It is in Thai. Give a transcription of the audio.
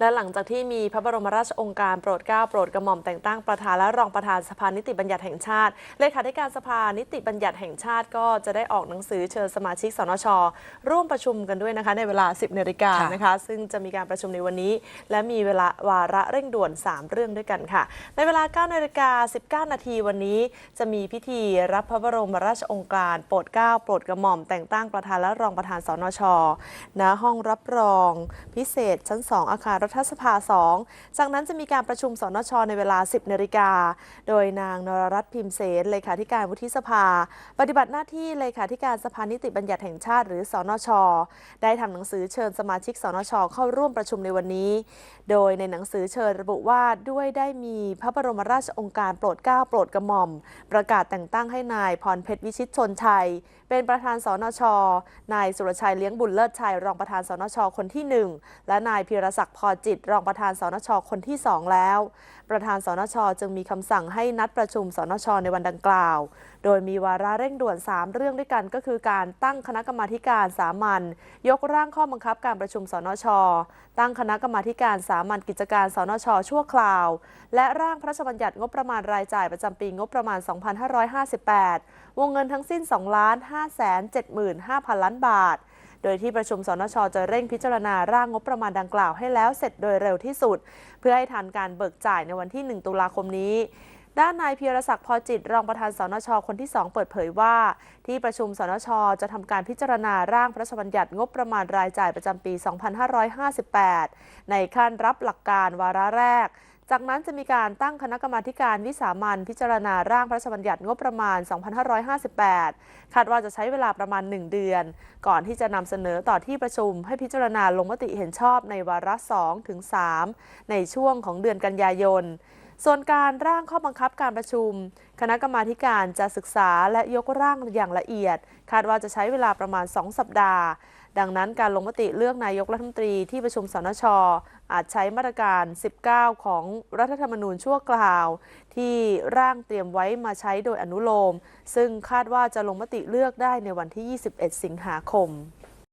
และหลังจากที่มีพระบรมราชองการโปรดเกล้าโปรดกระหม่อมแต่งตั้งประธานและรองประธานสภานิติบัญญัติแห่งชาติ เลขาธิการสภานิติบัญญัติแห่งชาติก็จะได้ออกหนังสือเชิญสมาชิกสนช ร่วมประชุมกันด้วยนะคะในเวลา 10นาฬิกานะคะ ซึ่งจะมีการประชุมในวันนี้ และมีเวลาวาระเร่งด่วน 3 เรื่องด้วยกันค่ะ ในเวลา9นาฬิกา19นาทีวันนี้ จะมีพิธีรับพระบรมราชองการโปรดเกล้าโปรดกระหม่อมแต่งตั้งประธานและรองประธานสนชณห้องรับรอง พิเศษชั้น 2 อาคารรัฐสภา 2 จากนั้นจะมีการประชุมสนชในเวลา 10นาฬิกา โดยนางนรรัตน์พิมเสนเลขาธิการวุฒิสภา ปฏิบัติหน้าที่เลขาธิการสภานิติบัญญัติแห่งชาติ หรือสนช ได้ทำหนังสือเชิญสมาชิกสนช เข้าร่วมประชุมในวันนี้ โดยในหนังสือเชิญระบุว่าด้วยได้มีพระบรมราชองการโปรดเกล้าโปรดกระหม่อม ประกาศแต่งตั้งให้นายพรเพชรวิชิตชนชัย เป็นประธานสนช นายสุรชัยเลี้ยงบุญเลิศชัยรองประธานสนช คนที่หนึ่งและนายพีรศักดิ์พอจิต รองประธานสนชคนที่สองแล้ว ประธานสนชจึงมีคำสั่งให้นัดประชุมสนชในวันดังกล่าว โดยมีวาระเร่งด่วน 3 เรื่องด้วยกันก็คือการตั้งคณะกรรมาการสามัญยกร่างข้อบังคับการประชุมสนช ตั้งคณะกรรมาการสามัญกิจการสนช ชั่วคราว และร่างพระราชบัญญัติงบประมาณรายจ่ายประจำปีงบประมาณ 2558 วงเงินทั้งสิ้น2ล้าน5 7 5 0 0 0 ล้านบาท โดยที่ประชุมสนชจะเร่งพิจารณาร่างงบประมาณดังกล่าวให้แล้วเสร็จโดยเร็วที่สุด เพื่อให้ทันการเบิกจ่ายในวันที่ 1 ตุลาคมนี้ด้านนายเพียรศักดิ์พอจิต รองประธานสนช คนที่ 2 เปิดเผยว่า ที่ประชุมสนช จะทำการพิจารณาร่างพระราชบัญญัติงบประมาณรายจ่ายประจำปี 2558 ในขั้นรับหลักการวาระแรก จากนั้นจะมีการตั้งคณะกรรมาการวิสามันพิจารณาร่างพระราชบัญญัติงบประมาณ 2558 คาดว่าจะใช้เวลาประมาณ 1 เดือน ก่อนที่จะนำเสนอต่อที่ประชุม ให้พิจารณาลงมติเห็นชอบในวาระ2ถึง3ในช่วงของเดือนกันยายน ส่วนการร่างข้อบังคับการประชุม คณะกรรมาธิการจะศึกษาและยกร่างอย่างละเอียด คาดว่าจะใช้เวลาประมาณ 2 สัปดาห์ ดังนั้นการลงมติเลือกนายกรัฐมนตรีที่ประชุมสนชอาจใช้มาตรการ 19 ของรัฐธรรมนูญชั่วคราว ที่ร่างเตรียมไว้มาใช้โดยอนุโลม ซึ่งคาดว่าจะลงมติเลือกได้ในวันที่ 21 สิงหาคม